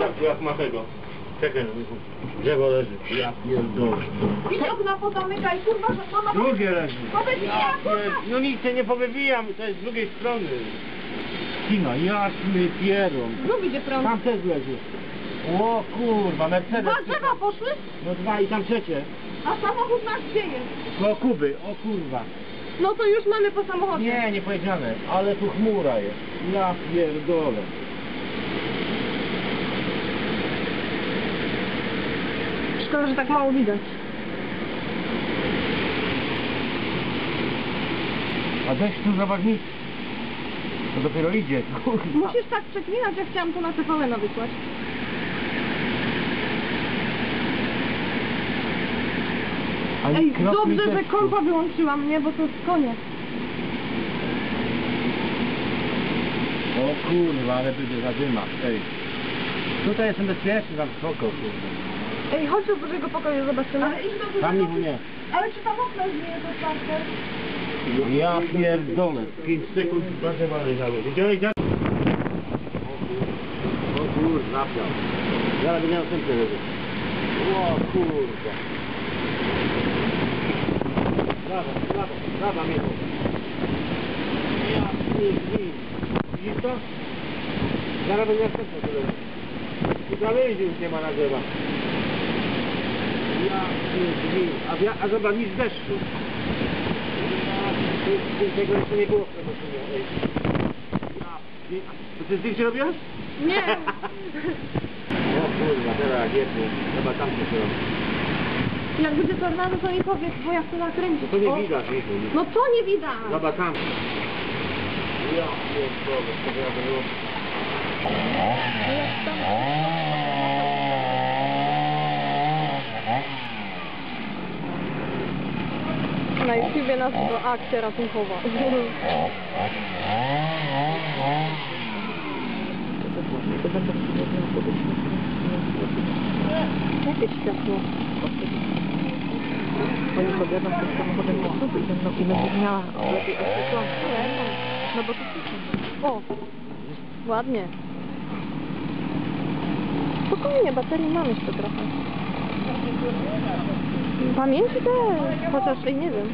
Jak, jak ma tego. Czekaj, drzewo leży. Ja pierdolę. Idź okna pozamykaj, kurwa, że mama... Drugie leży. Powiedz Ja pier... No nic się nie powybijam, to jest z drugiej strony. Kino, jasny pieron. Znów idzie prąd. Tam też leży. O kurwa, Mercedes. Dwa drzewa poszły, No dwa i tam trzecie. a samochód nasz gdzie jest? No Kuby, o kurwa. No to już mamy po samochodzie. Nie, nie powiedziane, ale tu chmura jest. Ja pierdolę. Szkoda, że tak mało widać. A deszcz tu zobacz nic. To dopiero idzie, kurwa. Musisz tak przeklinać, jak chciałam to na TVN wysłać. Ani Ej, kropli dobrze, że deszczu. kompa wyłączyłam, nie? Bo to jest koniec. O kurwa, ale będzie zadyma. Ej. Tutaj jestem bezpieczny, tam spoko, kurwa. Ej, chodź do dużego pokoju, zobaczymy. Ale idź do Tam nic nie. Ale czy tam okno jest otwarte? Ja pierdolę. 5 sekund bardzo leżało. Widziałeś jak? O kurwa. Zaraz będzie następny leży. O kurwa. Brawa, brawa, brawa mnie to. Ja pierdolę. Widzisz to? Zaraz będzie następny leży. Już nie ma na drzewa. A, wia- a zobacz, nic deszczu. Tego jeszcze nie było w tym To ty zdjęcie robiłaś? Nie. O kurwa, teraz jedny. Chyba tam się robi. Jak będzie tornado, to mi powiedz, bo ja chcę nakręcić. To nie widać, nie widać. No co nie widać? Zobacz tam. Ja pierdolę, to ja to było. Na YouTubie nas to akcja ratunkowa. Jakie światło? Moim podjadę z samochodem po prostu i będą i będę miała lepiej oświetlone. No bo to. O, ładnie. Spokojnie, baterii mam jeszcze trochę. Pamięci też, chociaż i nie wiem.